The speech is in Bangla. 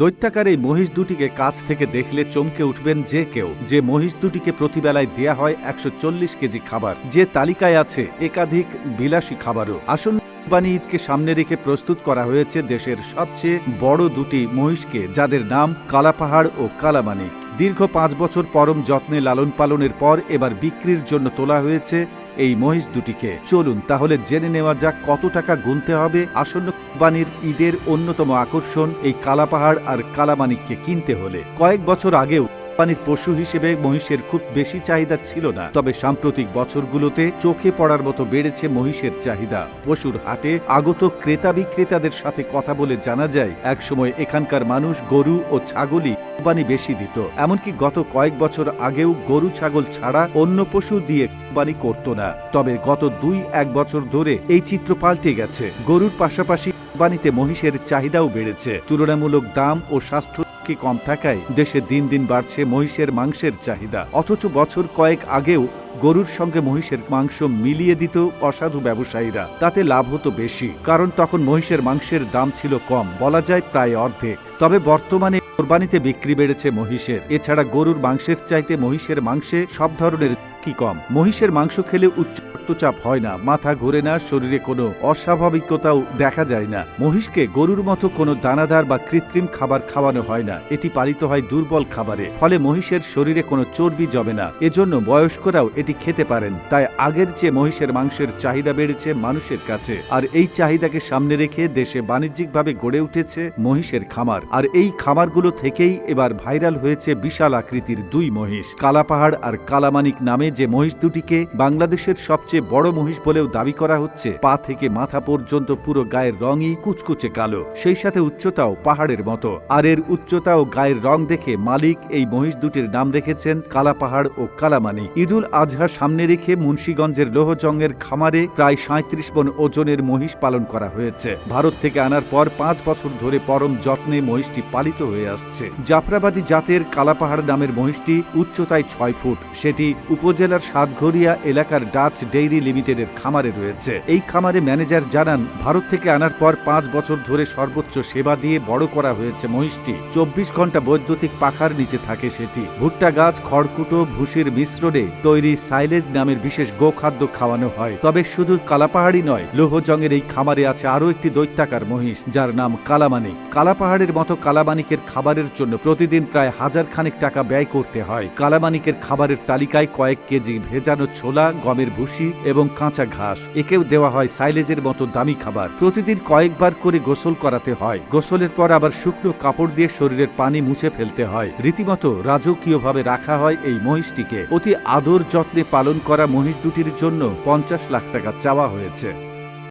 দৈত্যাকার এই মহিষ দুটিকে কাছ থেকে দেখলে চমকে উঠবেন যে কেউ। যে মহিষ দুটিকে প্রতিবেলায় দেয়া হয় একশো চল্লিশ কেজি খাবার, যে তালিকায় আছে একাধিক বিলাসী খাবারও। আসন্ন কুরবানি ঈদকে সামনে রেখে প্রস্তুত করা হয়েছে দেশের সবচেয়ে বড় দুটি মহিষকে, যাদের নাম কালাপাহাড় ও কালামানিক। দীর্ঘ পাঁচ বছর পরম যত্নে লালন পালনের পর এবার বিক্রির জন্য তোলা হয়েছে এই মহিষ দুটিকে। চলুন তাহলে জেনে নেওয়া যাক কত টাকা গুনতে হবে আসন্ন কোরবানির ঈদের অন্যতম আকর্ষণ এই কালাপাহাড় আর কালামানিককে কিনতে হলে। কয়েক বছর আগেও কোরবানির পশু হিসেবে মহিষের খুব বেশি চাহিদা ছিল না। তবে সাম্প্রতিক বছরগুলোতে চোখে পড়ার মতো বেড়েছে মহিষের চাহিদা। পশুর হাটে আগত ক্রেতা বিক্রেতাদের সাথে কথা বলে জানা যায়, একসময় এখানকার মানুষ গরু ও ছাগলই কোরবানি বেশি দিত। এমনকি গত কয়েক বছর আগেও গরু ছাগল ছাড়া অন্য পশু দিয়ে কোরবানি করত না। তবে গত দুই এক বছর ধরে এই চিত্র পাল্টে গেছে। গরুর পাশাপাশি কোরবানিতে মহিষের চাহিদাও বেড়েছে। তুলনামূলক দাম ও স্বাস্থ্য কি কম থাকায় দেশে দিন দিন বাড়ছে মহিষের মাংসের চাহিদা। অথচ বছর কয়েক আগেও গরুর সঙ্গে মহিষের মাংস মিলিয়ে দিত অসাধু ব্যবসায়ীরা। তাতে লাভ হতো বেশি, কারণ তখন মহিষের মাংসের দাম ছিল কম, বলা যায় প্রায় অর্ধেক। তবে বর্তমানে কোরবানিতে বিক্রি বেড়েছে মহিষের। এছাড়া গরুর মাংসের চাইতে মহিষের মাংসে সব ধরনের কি কম? মহিষের মাংস খেলে উচ্চ রক্তচাপ হয় না, মাথা ঘুরে না, শরীরে কোনো অস্বাভাবিকতাও দেখা যায় না। মহিষকে গরুর মতো কোনো দানাদার বা কৃত্রিম খাবার খাওয়ানো হয় না, এটি পালিত হয় দুর্বল খাবারে, ফলে মহিষের শরীরে কোনো চর্বি জমে না। এজন্য বয়স্করাও এটি খেতে পারেন, তাই আগের চেয়ে মহিষের মাংসের চাহিদা বেড়েছে মানুষের কাছে। আর এই চাহিদাকে সামনে রেখে দেশে বাণিজ্যিকভাবে গড়ে উঠেছে মহিষের খামার। আর এই খামারগুলো থেকেই এবার ভাইরাল হয়েছে বিশাল আকৃতির দুই মহিষ, কালাপাহাড় আর কালামানিক নামে যে মহিষ দুটিকে বাংলাদেশের সবচেয়ে বড় মহিষ বলেও দাবি করা হচ্ছে, পা থেকে মাথা পর্যন্ত পুরো গায়ের রঙই কুচকুচে কালো। সেই সাথে উচ্চতাও পাহাড়ের মতো। আর এর উচ্চতা ও গায়ের রং দেখে মালিক এই মহিষ দুটির নাম রেখেছেন কালাপাহাড় ও কালামানিক। ঈদুল আজহা সামনে রেখে মুন্সীগঞ্জের লোহজঙ্গের খামারে প্রায় সাঁত্রিশ বন ওজনের মহিষ পালন করা হয়েছে। ভারত থেকে আনার পর পাঁচ বছর ধরে পরম যত্নে মহিষটি পালিত হয়ে আসছে। জাফরাবাদী জাতের কালাপাহাড় নামের মহিষটি উচ্চতায় ছয় ফুট। সেটি উপজেলার সাতঘরিয়া এলাকার ডাচ ডেইরি লিমিটেডের খামারে রয়েছে। এই খামারে ম্যানেজার জানান, ভারত থেকে আনার পর পাঁচ বছর ধরে সর্বোচ্চ সেবা দিয়ে বড় করা হয়েছে মহিষটি। চব্বিশ ঘণ্টা বৈদ্যুতিক পাখার নিচে থাকে সেটি। ভুট্টা গাছ, খড়কুটো, ভুসির মিশ্রণে তৈরি সাইলেজ নামের বিশেষ গোখাদ্য খাওয়ানো হয়। তবে শুধু কালাপাহাড়ি নয়, লোহজংয়ের এই খামারে আছে আরও একটি দৈত্যাকার মহিষ, যার নাম কালামানিক। কালাপাহাড়ের মতো কালামানিকের খাবারের জন্য প্রতিদিন প্রায় হাজার খানেক টাকা ব্যয় করতে হয়। কালামানিকের খাবারের তালিকায় কয়েক কেজি ভেজানো ছোলা, গমের ভুসি এবং কাঁচা ঘাস। একেও দেওয়া হয় সাইলেজের মতো দামি খাবার। প্রতিদিন কয়েকবার করে গোসল করাতে হয়। গোসলের পর আবার শুকনো কাপড় দিয়ে শরীরের পানি মুছে ফেলতে হয়। রীতিমতো রাজকীয়ভাবে রাখা হয় এই মহিষটিকে। অতি আদর যত্নে পালন করা মহিষ দুটির জন্য পঞ্চাশ লাখ টাকা চাওয়া হয়েছে।